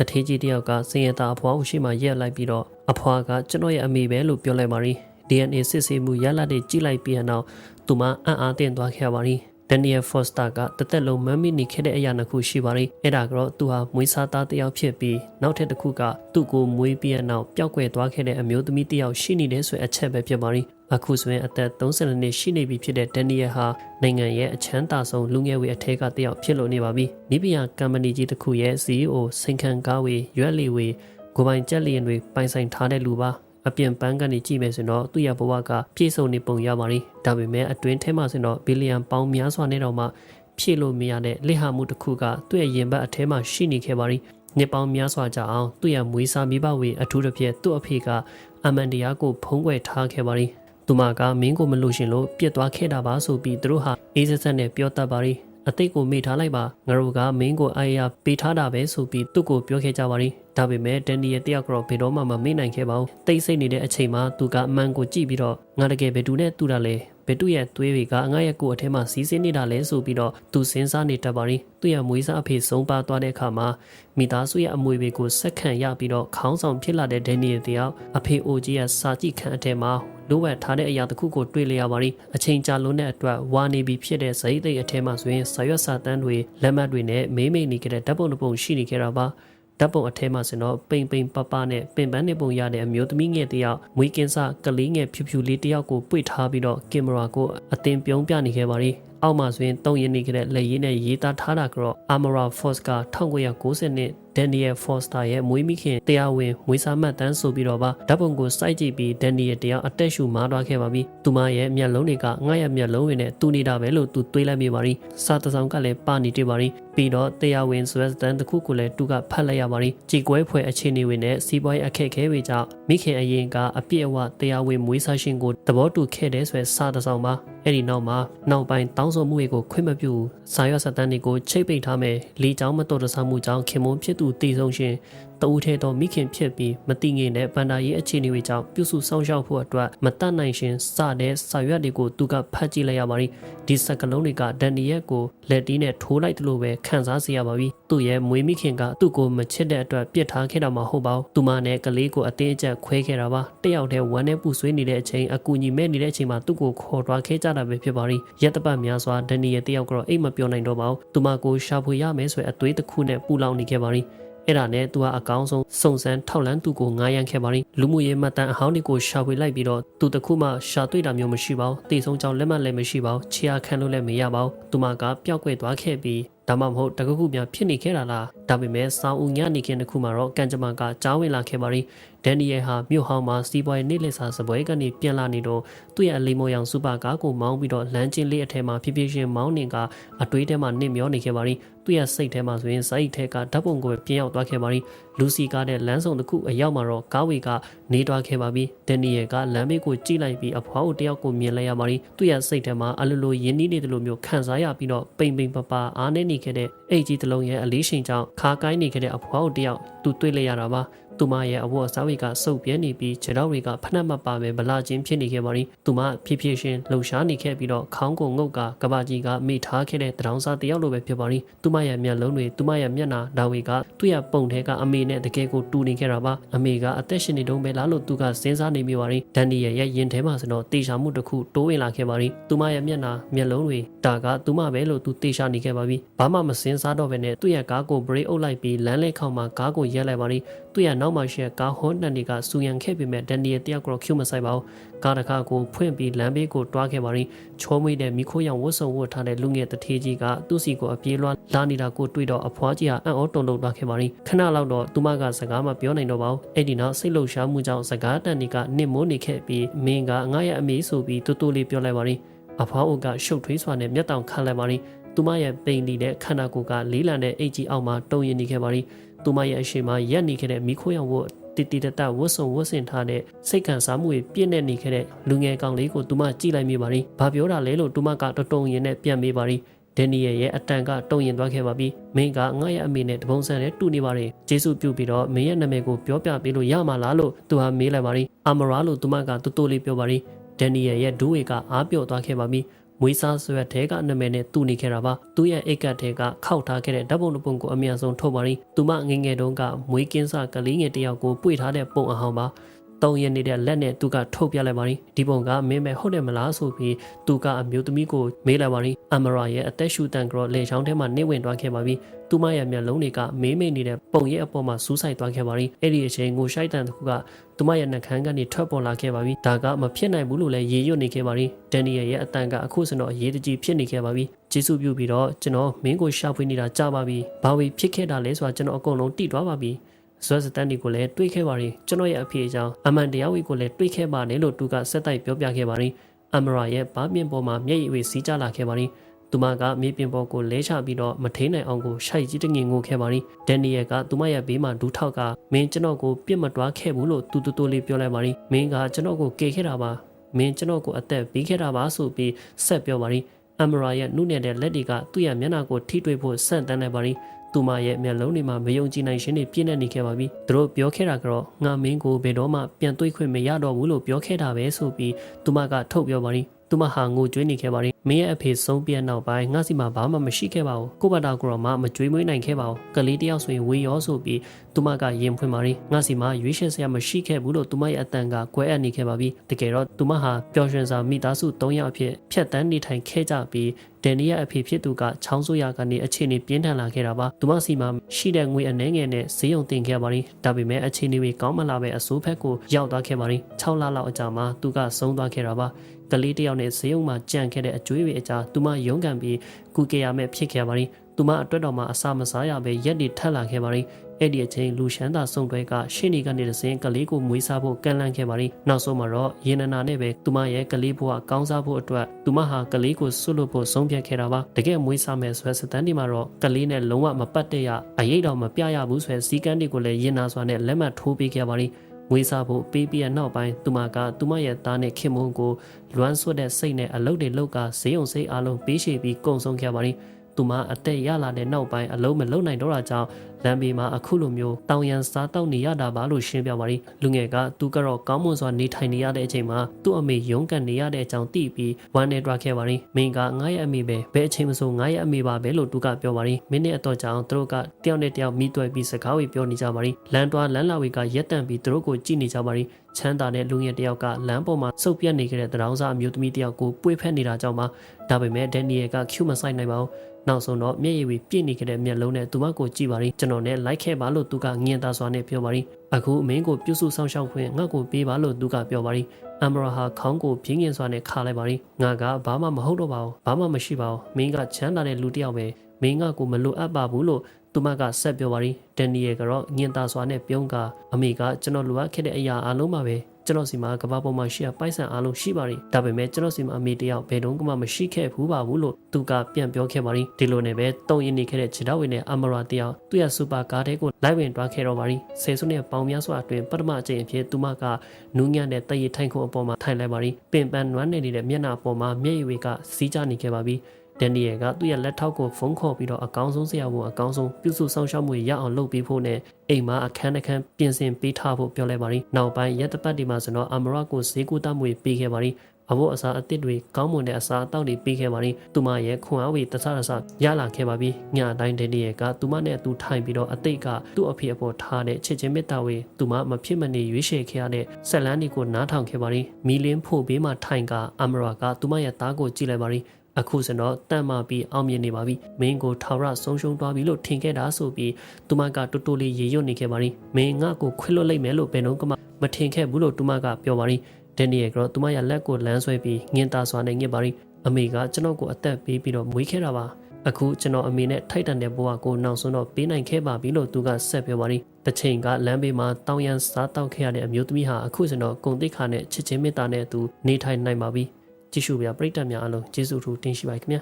တထေးကြီးတယောက်ကစင်ရတာအဖွားကိုရှိမှရက်လိုက်ပြီးတော့အဖွားကကျွန်တော်ရဲ့အမေပဲလို့ပြောလိုက်ပါရီ DNA စစ်ဆေးမှုရလဒ်တွေကြည့်လိုက်ပြီးနောက်သူမအံ့အားသင့်သွားခဲ့ပါရီဒန်နီယယ်ဖော့စတာကတသက်လုံးမမ်းမိနေခဲ့တဲ့အရာနှစ်ခုရှိပါရီအဲ့ဒါကတော့သူဟာမွေးစားသားတစ်ယောက်ဖြစ်ပြီးနောက်ထပ်တစ်ခုကသူ့ကိုမွေးပြီးနောက်ပျောက်ကွယ်သွားခဲ့တဲ့အမျိုးသမီးတစ်ယောက်ရှိနေတဲ့ဆိုတဲ့အချက်ပဲဖြစ်ပါရီ အခုဆိုရင်အသက်30နှစ်ရှိနေပြီဖြစ်တဲ့ဒန်နီယယ်ဟာနိုင်ငံရဲ့အချမ်းသာဆုံးလူငယ်ဝေအထက်ကတစ်ယောက်ဖြစ်လို့နေပါပြီ။နိပညာကမ္ပဏီကြီးတစ်ခုရဲ့ CEO စိန်ခံကားဝေရွက်လီဝေကိုပိုင်ကြက်လျင်တွေပိုင်ဆိုင်ထားတဲ့လူပါ။အပြင်ပန်းကနေကြည့်မယ်ဆိုတော့သူ့ရဲ့ဘဝကပြည့်စုံနေပုံရပါလိမ့်။ဒါပေမဲ့အတွင်းထဲမှာဆိုတော့ဘီလီယံပေါင်းများစွာနဲ့တော့မှဖြည့်လို့မရတဲ့လက်ဟာမှုတစ်ခုကသူ့ရဲ့ရင်ဘတ်အထဲမှာရှိနေခဲ့ပါလိမ့်။နှစ်ပေါင်းများစွာကြာအောင်သူ့ရဲ့မွေးစားမိဘဝေအထူးသဖြင့်သူ့အဖေကအမန်တရားကိုဖုံးကွယ်ထားခဲ့ပါလိမ့်။ သူမကမင်းကိုမလို့ရှင်လို့ပြစ်သွားခဲ့တာပါဆိုပြီးသူတို့ဟာအေးစက်စက်နဲ့ပြောတတ်ပါရီအသိကိုမေ့ထားလိုက်ပါငါတို့ကမင်းကိုအာရပေးထားတာပဲဆိုပြီးသူ့ကိုပြောခဲ့ကြပါရီဒါပေမဲ့ဒန်နီရဲ့တယောက်ကတော့ဘယ်တော့မှမမေ့နိုင်ခဲ့ပါဘူးတိတ်ဆိတ်နေတဲ့အချိန်မှာသူကအမှန်ကိုကြည့်ပြီးတော့ငါတကယ်ဘယ်သူနဲ့တူတာလဲ ဘယ်သူရဲ့သွေးတွေကငါရဲ့ကိုယ်အထဲမှာစီးဆင်းနေတာလဲဆိုပြီးတော့သူစဉ်းစားနေတတ်ပါရီသူ့ရဲ့မွေးစားအဖေဆုံးပါသွားတဲ့အခါမှာမိသားစုရဲ့အမွေတွေကိုစက်ခံရပြီးတော့ခေါင်းဆောင်ဖြစ်လာတဲ့ဒန်နီရဲ့တယောက်အဖေအိုကြီးရဲ့စာကြည့်ခန့်အထက်မှာလိုအပ်ထားတဲ့အရာတစ်ခုကိုတွေ့လျရပါရီအချိန်ကြာလွန်းတဲ့အတွက်ဝါနေပြီဖြစ်တဲ့ဇိတ်သိအထဲမှာဆိုရင်ဆာရွက်စာတန်းတွေလက်မှတ်တွေနဲ့မေးမိတ်နေကြတဲ့ဓာတ်ပုံတစ်ပုံရှိနေကြတာပါ ဓာတ်ပုံအထဲမှာဆိုတော့ပိန်ပိန်ပပနဲ့ပင်ပန်းနေပုံရတဲ့အမျိုးသမီးငယ်တယောက်မွေးကင်းစကလေးငယ်ဖြူဖြူလေးတယောက်ကိုပွေထားပြီးတော့ကင်မရာကိုအသင်ပြုံးပြနေခဲ့ပါရီ အောက်မှာဆိုရင်တုံရင်နေကြတဲ့လက်ရည်နဲ့ရေးသားထားတာကတော့ Amara Force က1990နှစ် Daniel Foster ရဲ့မွေးမိခင်တရားဝင်မွေးစားမှတ်တမ်းဆိုပြီးတော့ပါဓာတ်ပုံကိုစိုက်ကြည့်ပြီး Daniel တရားအသက်ရှူမားသွားခဲ့ပါပြီ။သူမရဲ့မျက်လုံးတွေကငါ့ရဲ့မျက်လုံးတွေနဲ့တူနေတာပဲလို့သူတွေးလိုက်မိပါရီ။စာတစောင်ကလည်းပါနေတည်ပါရီ။ပြီးတော့တရားဝင်ဆွဲစတန်တစ်ခုကိုလည်းသူကဖတ်လိုက်ရပါရီ။ကြေကွဲဖွယ်အခြေအနေတွေနဲ့စီးပွားရေးအခက်အခဲတွေကြောင့်မိခင်အရင်ကအပြည့်အဝတရားဝင်မွေးစားရှင်ကိုသဘောတူခဲ့တဲ့ဆွဲစာတစောင်ပါ။ အဲ့ဒီနောက်မှာနောက်ပိုင်းတောင်းဆိုမှုတွေကိုခွင့်မပြုစာရွက်စာတမ်းတွေကိုချိတ်ပိတ်ထားမယ်။လီချောင်းမတော်တဆမှုကြောင့်ခင်မွန်းဖြစ်သူတည်ဆုံးရှင် တဦးထဲသောမိခင်ဖြစ်ပြီးမတိငင်တဲ့ဗန္ဒာရေးအခြေအနေတွေကြောင့်ပြုစုဆောင်ရှောက်ဖို့အတွက်မတတ်နိုင်ရှင်စတဲ့စာရွက်တွေကိုသူကဖတ်ကြည့်လိုက်ရပါပြီဒီစကလုံးတွေကဒန်နီယက်ကိုလက်တီးနဲ့ထိုးလိုက်တယ်လို့ပဲခံစားစေရပါပြီသူ့ရဲ့မွေးမိခင်ကသူ့ကိုမချစ်တဲ့အတွက်ပြစ်ထားခဲ့တာမှဟုတ်ပါဘူးသူမနဲ့ကလေးကိုအတင်းအကျပ်ခွဲခဲ့တာပါတယောက်တည်းဝမ်းနဲ့ပူဆွေးနေတဲ့အချိန်အကူညီမဲ့နေတဲ့အချိန်မှာသူ့ကိုခေါ်သွားခဲ့ကြတာပဲဖြစ်ပါလိရက်တပတ်များစွာဒန်နီယက်တယောက်ကတော့အိတ်မပြောနိုင်တော့ပါဘူးသူမကိုရှာဖွေရမယ်ဆိုတဲ့အသွေးတစ်ခုနဲ့ပူလောင်နေခဲ့ပါလိ အဲ့ဒါနဲ့သူကအကောင်းဆုံးစုံစမ်းထောက်လန်းသူကိုငားရမ်းခဲ့ပါလိလူမှုရေးမှတ်တမ်းအဟောင်းတွေကိုရှာဖွေလိုက်ပြီးတော့သူတခုမှရှာတွေ့တာမျိုးမရှိပါဘူးတေဆုံးကြောင့်လက်မှတ်လည်းမရှိပါဘူးချီယာခံလို့လည်းမရပါဘူးသူမကပျောက်ကွယ်သွားခဲ့ပြီးဒါမှမဟုတ်တကခုများဖြစ်နေခဲ့တာလားဒါပေမဲ့စောင်းဦးညနေခင်းတစ်ခုမှာတော့ကန်ဂျမာကကြားဝင်လာခဲ့ပါရီဒန်နီယယ်ဟာမြို့ဟောင်းမှာစီးပွားရေးနေ့လက်စာစပွဲကနေပြန်လာနေတော့သူ့ရဲ့အလေးမော်ရောင်စူပါကားကိုမောင်းပြီးတော့လမ်းချင်းလေးအထက်မှာဖြည်းဖြည်းချင်းမောင်းနေကအတွေးထဲမှာနစ်မျောနေခဲ့ပါရီသူ့ရဲ့စိတ်ထဲမှာဆိုရင်ဇိုက်ထဲကဓာတ်ပုံကိုပြင်ရောက်သွားခဲ့ပါရီလူစီကားတဲ့လမ်းဆောင်တစ်ခုအရောက်မှာတော့ကားဝေကနေသွားခဲ့ပါပြီဒန်နီယယ်ကလမ်းဘေးကိုကြည့်လိုက်ပြီးအဖွားကိုတယောက်ကိုမြင်လိုက်ရပါရီသူ့ရဲ့စိတ်ထဲမှာအလိုလိုရင်းနှီးနေတယ်လို့မျိုးခံစားရပြီးတော့ပိန်ပိန်ပပအားနေနေခဲ့တဲ့အိတ်ကြီးတစ်လုံးရဲ့အလေးချိန်ကြောင့်ခါကိုင်းနေခဲ့တဲ့အဖွားကိုတယောက်သူတွေ့လိုက်ရတာပါ သူမရဲ့အဝတ်အစားတွေကစုပ်ပြဲနေပြီးခြေထောက်တွေကဖနှက်မပါပဲဗလာချင်းဖြစ်နေခဲ့ပါရီသူမဖြည်းဖြည်းချင်းလှုပ်ရှားနေခဲ့ပြီးတော့ခေါင်းကိုငုတ်ကကဘာကြီးကမိထားခဲ့တဲ့တရောင်းစားတယောက်လိုပဲဖြစ်ပါရီသူမရဲ့မျက်လုံးတွေသူမရဲ့မျက်နှာဒါဝေကသူ့ရဲ့ပုံထဲကအမေနဲ့တကယ်ကိုတူနေခဲ့တာပါအမေကအသက်ရှင်နေတုန်းပဲလားလို့သူကစဉ်းစားနေမိပါရီဒန်နီရဲ့ရဲ့ရင်ထဲမှာဆိုတော့တေချာမှုတစ်ခုတိုးဝင်လာခဲ့ပါရီသူမရဲ့မျက်နှာမျက်လုံးတွေဒါကသူမပဲလို့သူတေချာနေခဲ့ပါပြီဘာမှမစဉ်းစားတော့ဘဲနဲ့သူ့ရဲ့ကားကိုဘရိတ်အုပ်လိုက်ပြီးလမ်းလဲခေါင်မှာကားကိုရက်လိုက်ပါရီသူ့ရဲ့နောက်မှာရှိတဲ့ကားဟွန်းတန်တွေကစူယန်ခဲ့ပေမဲ့ဒန်နီယယ်တယောက်ကတော့ Q မဆိုင်ပါဘူးကားတစ်ခါကိုဖွင့်ပြီးလမ်းဘေးကိုတွားခဲ့ပါရင်ချောမွေးတဲ့မိခိုးရောင်ဝတ်စုံဝတ်ထားတဲ့လူငယ်တထေးကြီးကသူ့စီကိုအပြေးလွှားလာနေတာကိုတွေ့တော့အဖွားကြီးဟာအံ့ဩတုန်လှုပ်သွားခဲ့ပါရင်ခဏလောက်တော့သူမကစကားမပြောနိုင်တော့ပါဘူးအဲ့ဒီနောက်စိတ်လှုပ်ရှားမှုကြောင့်စကားတန်တွေကနစ်မိုးနေခဲ့ပြီးမင်းကငါရဲ့အမေဆိုပြီးတူတူလေးပြောလိုက်ပါရင်အဖွားအိုကရှုပ်ထွေးစွာနဲ့မျက်တောင်ခတ်လိုက်ပါရင်သူမရဲ့ပိန်နေတဲ့ခန္ဓာကိုယ်ကလေးလံတဲ့အိတ်ကြီးအောက်မှာတုံရင်နေခဲ့ပါရင် သူမရဲ့အရှိမရက်နေခဲ့တဲ့မိခိုးရောင်ဝတ်တီတီတတဝတ်ဆုံဝတ်ဆင်ထားတဲ့စိတ်ခံစားမှုတွေပြည့်နေနေခဲ့တဲ့လူငယ်ကောင်လေးကိုသူမကြည့်လိုက်မိပါရီ။ဘာပြောတာလဲလို့သူမကတတုံရင်နဲ့ပြန်မေးပါရီ။ဒန်နီယယ်ရဲ့အတန်ကတုံရင်သွားခဲ့ပါပြီ။မင်းကငါ့ရဲ့အမေနဲ့တပုံစံနဲ့တူနေပါရီ။ဂျေစုပြုပြီးတော့မင်းရဲ့နာမည်ကိုပြောပြပေးလို့ရမှာလားလို့သူဟာမေးလိုက်ပါရီ။အာမရာလို့သူမကတူတူလေးပြောပါရီ။ဒန်နီယယ်ရဲ့ဒူးဝေကအားပြော့သွားခဲ့ပါပြီ။ မမွေးစားဆွဲတဲကနာမည်နဲ့တူနေခဲ့တာပါသူ့ရဲ့အိတ်ကတ်တဲကခောက်ထားခဲ့တဲ့ဓာတ်ပုံတစ်ပုံကိုအမြန်ဆုံးထုတ်ပါရီသူမငယ်ငယ်တုန်းကမွေးကင်းစကလေးငယ်တစ်ယောက်ကိုပွေထားတဲ့ပုံအဟောင်းပါ တောင်းရနေတဲ့လက်နဲ့သူကထုတ်ပြလိုက်ပါရီဒီပုံကမင်းမဲဟုတ်တယ်မလားဆိုပြီးသူကအမျိုးသမီးကိုမေးလိုက်ပါရီအမရာရဲ့အသက်ရှူတန်ကြောလေချောင်းထဲမှာနေဝင်သွားခဲ့ပါပြီသူမရဲ့မျက်လုံးတွေကမေးမိတ်နေတဲ့ပုံရဲ့အပေါ်မှာစူးစိုက်သွားခဲ့ပါရီအဲ့ဒီအချိန်ငိုရှိုက်တန်တစ်ခုကသူမရဲ့နှာခမ်းကနေထွက်ပေါ်လာခဲ့ပါပြီဒါကမဖြစ်နိုင်ဘူးလို့လည်းရေရွတ်နေခဲ့ပါရီဒန်နီယယ်ရဲ့အတန်ကအခုစတော့အရေးတကြီးဖြစ်နေခဲ့ပါပြီကျေးဇူးပြုပြီးတော့ကျွန်တော်မင်းကိုရှာဖွေနေတာကြာပါပြီဘာဝေဖြစ်ခဲ့တာလဲဆိုတာကျွန်တော်အကုန်လုံးသိသွားပါပြီ ဇွဲစတန်ဒီကိုလည်းတွေးခဲ့ပါရင်ကျွန်တော်ရဲ့အဖေအကြောင်းအမှန်တရားဝေကိုလည်းတွေးခဲ့ပါတယ်လို့သူကစက်တိုက်ပြောပြခဲ့ပါရင်အမရာရဲ့ဘားပြင်ပေါ်မှာမျက်ရည်ဝေစီးကြလာခဲ့ပါရင်သူမကမြေပြင်ပေါ်ကိုလဲချပြီးတော့မထိန်နိုင်အောင်ကိုရှိုက်ကြီးတငင်ငိုခဲ့ပါရင်ဒန်နီယယ်ကသူမရဲ့ဘေးမှာဒူးထောက်ကမင်းကျွန်တော်ကိုပြစ်မတွားခဲ့ဘူးလို့တူတူတူလေးပြောလိုက်ပါရင်မင်းကကျွန်တော်ကိုကေခဲ့တာပါမင်းကျွန်တော်ကိုအသက်ပေးခဲ့တာပါဆိုပြီးဆက်ပြောပါရင်အမရာရဲ့နှုတ်နေတဲ့လက်တွေကသူ့ရဲ့မျက်နှာကိုထိတွေ့ဖို့ဆန့်တန်းလိုက်ပါရင် သူမရဲ့မျက်လုံးတွေမှာမယုံကြည်နိုင်ခြင်းတွေပြည့်နေနေခဲ့ပါပြီ။သူတို့ပြောခဲ့တာကတော့ငါမင်းကိုဘယ်တော့မှပြန်တွေ့ခွင့်မရတော့ဘူးလို့ပြောခဲ့တာပဲဆိုပြီးသူမကထုတ်ပြောပါရီ။ သူမဟာငိုကြွေးနေခဲ့ပါရီ။မင်းရဲ့အဖေဆုံးပြနောက်ပိုင်းငါစီမှာဘာမှမရှိခဲ့ပါဘူး။ကိုဘတာကတော့မှမကြွေးမွေးနိုင်ခဲ့ပါဘူး။ကလေးတယောက်ဆိုရင်ဝေရောဆိုပြီးသူမကရင်ဖွင့်ပါရီ။ငါစီမှာရွေးချယ်စရာမရှိခဲ့ဘူးလို့သူမရဲ့အတန်ကကွဲအပ်နေခဲ့ပါပြီ။တကယ်တော့သူမဟာပျော်ရွှင်စွာမိသားစု၃ယောက်အဖြစ်ဖြတ်တန်းနေထိုင်ခဲ့ကြပြီးဒန်နီရဲ့အဖေဖြစ်သူကချောင်းဆိုးရကနေအခြေအနေပြင်းထန်လာခဲ့တာပါ။သူမစီမှာရှိတဲ့ငွေအနှဲငယ်နဲ့ဈေးုံတင်ခဲ့ပါရီ။ဒါပေမဲ့အခြေအနေတွေကောင်းမလာပဲအစိုးဖက်ကိုရောက်သွားခဲ့ပါရီ။6လလောက်အကြာမှာသူကဆုံးသွားခဲ့တာပါ။ ကလေးတယောက်နဲ့ဈေးုံမှာကြံခဲ့တဲ့အကျွေးတွေအကြားသူမရုန်းကန်ပြီးကုကေရမဲ့ဖြစ်ခဲ့ပါရီ။သူမအတွက်တော်မှာအစာမစားရပဲရက်တွေထက်လာခဲ့ပါရီ။အဲ့ဒီအချိန်လူရှမ်းသာစုံတွဲကရှင်းနေကနေတစင်ကလေးကိုမွေးစားဖို့ကန့်လန့်ခဲ့ပါရီနောက်ဆုံးမှာတော့ရေနနာနဲ့ပဲသူမရဲ့ကလေးဘဝကောင်းစားဖို့အတွက်သူမဟာကလေးကိုဆွတ်လို့ဖို့ဆုံးဖြတ်ခဲ့တာပါတကယ်မွေးစားမယ်ဆိုတဲ့စတန်ဒီမှာတော့ကလေးနဲ့လုံးဝမပတ်တဲ့ရအရေးတော်မပြရဘူးဆိုတဲ့စီကန်းတွေကိုလည်းရင်နာစွာနဲ့လက်မှတ်ထိုးပေးခဲ့ပါရီ ဝေးစားဖို့ပေးပြီးရနောက်ပိုင်းသူမကသူမရဲ့သားနဲ့ခင်မုန်းကိုလွမ်းဆွတ်တဲ့စိတ်နဲ့အလုတ်တွေလောက်ကဈေးုံစိတ်အလုံးပေးရှိပြီးကုံဆုံးခဲ့ပါရီသူမအသက်ရလာတဲ့နောက်ပိုင်းအလုံးမလုံးနိုင်တော့တာကြောင့် လမ်းဘေးမှာအခုလိုမျိုးတောင်ရန်စားတောက်နေရတာပါလို့ရှင်းပြပါရီလူငယ်ကသူကတော့ကောင်းမွန်စွာနေထိုင်နေရတဲ့အချိန်မှာသူ့အမေရုန်းကန်နေရတဲ့အကြောင်းသိပြီးဝမ်းနေတွားခဲ့ပါရီမင်းကငါ့ရဲ့အမေပဲဘယ်အချိန်မဆိုငါ့ရဲ့အမေပါပဲလို့သူကပြောပါရီမင်းနဲ့အတော့ကြောင့်သူတို့ကတယောက်နဲ့တယောက်မိတွဲပြီးစကားဝေပြောနေကြပါရီလမ်းတွားလမ်းလာဝေကရက်တန့်ပြီးသူတို့ကိုကြည့်နေကြပါရီချမ်းသာတဲ့လူငယ်တယောက်ကလမ်းပေါ်မှာစုပ်ပြတ်နေခဲ့တဲ့တရောင်းစားအမျိုးသမီးတယောက်ကိုပွေဖက်နေတာကြောင့်ပါဒါပေမဲ့ဒန်နီယယ်ကကျူမဆိုင်နိုင်ပါဘူးနောက်ဆုံးတော့မျက်ရည်တွေပြည့်နေခဲ့တဲ့မျက်လုံးနဲ့သူမကိုကြည့်ပါရင်ကျွန်တော်နဲ့လိုက်ခဲ့ပါလို့သူကငင်သားစွာနဲ့ပြောပါရင်အခုအမင်းကိုပြုစုဆောင်ရှောက်ခွင့်ငါ့ကိုပေးပါလို့သူကပြောပါရင်အမ်ဘရာဟာခေါင်းကိုပြင်းငင်စွာနဲ့ခါလိုက်ပါရင်ငါကဘာမှမဟုတ်တော့ပါဘူးဘာမှမရှိပါဘူးမင်းကချမ်းသာတဲ့လူတစ်ယောက်ပဲမင်းကကိုမလိုအပ်ပါဘူးလို့သူမကဆက်ပြောပါရင်ဒန်နီယယ်ကတော့ငင်သားစွာနဲ့ပြုံးကအမေကကျွန်တော်လိုအပ်ခဲ့တဲ့အရာအလုံးပါပဲ ကျွန်တော်စီမှာကဘာပေါ်မှာရှိရပိုက်ဆံအားလုံးရှိပါတယ်ဒါပေမဲ့ကျွန်တော်စီမှာအမေတယောက်ဘယ်တော့မှမရှိခဲ့ဘူးပါဘူးလို့သူကပြန်ပြောခဲ့ပါတယ်ဒီလိုနဲ့ပဲတုံရင်နေခဲ့တဲ့ခြေထောက်ဝင်နဲ့အမရာတယောက်သူ့ရဲ့စူပါကားတဲကိုလိုက်ဝင်တွားခဲ့တော့ပါတယ်ဆယ်စုနှစ်ပေါင်များစွာအတွင်းပထမအကြိမ်အဖြစ်သူမကနူးညံ့တဲ့တရည်ထိုင်ခုံအပေါ်မှာထိုင်လိုက်ပါတယ်ပင်ပန်းနွမ်းနေနေတဲ့မျက်နှာအပေါ်မှာမျက်ရည်တွေကစီးကျနေခဲ့ပါပြီ ဒန်နီယယ်ကသူ့ရဲ့လက်ထောက်ကိုဖုန်းခေါ်ပြီးတော့အကောင်းဆုံးဆရာဝန်အကောင်းဆုံးပြုစုဆောင်ရှောက်မှုရအောင်လုပ်ပေးဖို့နဲ့အိမ်မှာအခန်းတစ်ခန်းပြင်ဆင်ပေးထားဖို့ပြောလိုက်ပါရီနောက်ပိုင်းရက်တပတ်ဒီမှာဆိုတော့အမရကိုဈေးကူတမှုပေးခဲ့ပါရီအဖို့အစားအသစ်တွေကောင်းမွန်တဲ့အစားအသောက်တွေပေးခဲ့ပါရင်သူမရဲ့ခွန်အားဝေတဆရဆရလာခဲ့ပါပြီညတိုင်းတဲ့နေ့ကသူမနဲ့အတူထိုင်ပြီးတော့အသိကသူ့အဖေအပေါ်ထားတဲ့ချစ်ချင်းမေတ္တာဝေသူမမဖြစ်မနေရွေးချယ်ခဲ့ရတဲ့ဆက်လန်းဒီကိုနားထောင်ခဲ့ပါရင်မီလင်းဖို့ဘေးမှာထိုင်ကအမရကသူမရဲ့သားကိုကြည့်လိုက်ပါရင် အခုစတော့တန့်မာပြီးအောင်မြင်နေပါပြီမင်းကိုထာဝရဆုံးရှုံးသွားပြီလို့ထင်ခဲ့တာဆိုပြီးသူမကတူတူလေးရေရွတ်နေခဲ့ပါရီမင်းငါ့ကိုခွင့်လွတ်လိုက်မယ်လို့ဘယ်တော့မှမထင်ခဲ့ဘူးလို့သူမကပြောပါရီဒန်နီယယ်ကတော့သူမရဲ့လက်ကိုလမ်းဆွဲပြီးငင်တာစွာနဲ့ငစ်ပါရီအမေကကျွန်တော်ကိုအသက်ပေးပြီးတော့မွေးခဲ့တာပါအခုကျွန်တော်အမေနဲ့ထိုက်တန်တဲ့ဘဝကိုနောက်ဆုံးတော့ပေးနိုင်ခဲ့ပါပြီလို့သူကဆက်ပြောပါရီတစ်ချိန်ကလမ်းဘေးမှာတောင်ရန်စားတောက်ခဲ့ရတဲ့အမျိုးသမီးဟာအခုစတော့ကုံတိခါနဲ့ချစ်ချင်းမေတ္တာနဲ့သူနေထိုင်နိုင်ပါပြီ ကြည့်ရှုပြပရိသတ်များအားလုံးကျေးဇူးထူးတင်ရှိပါခင်ဗျာ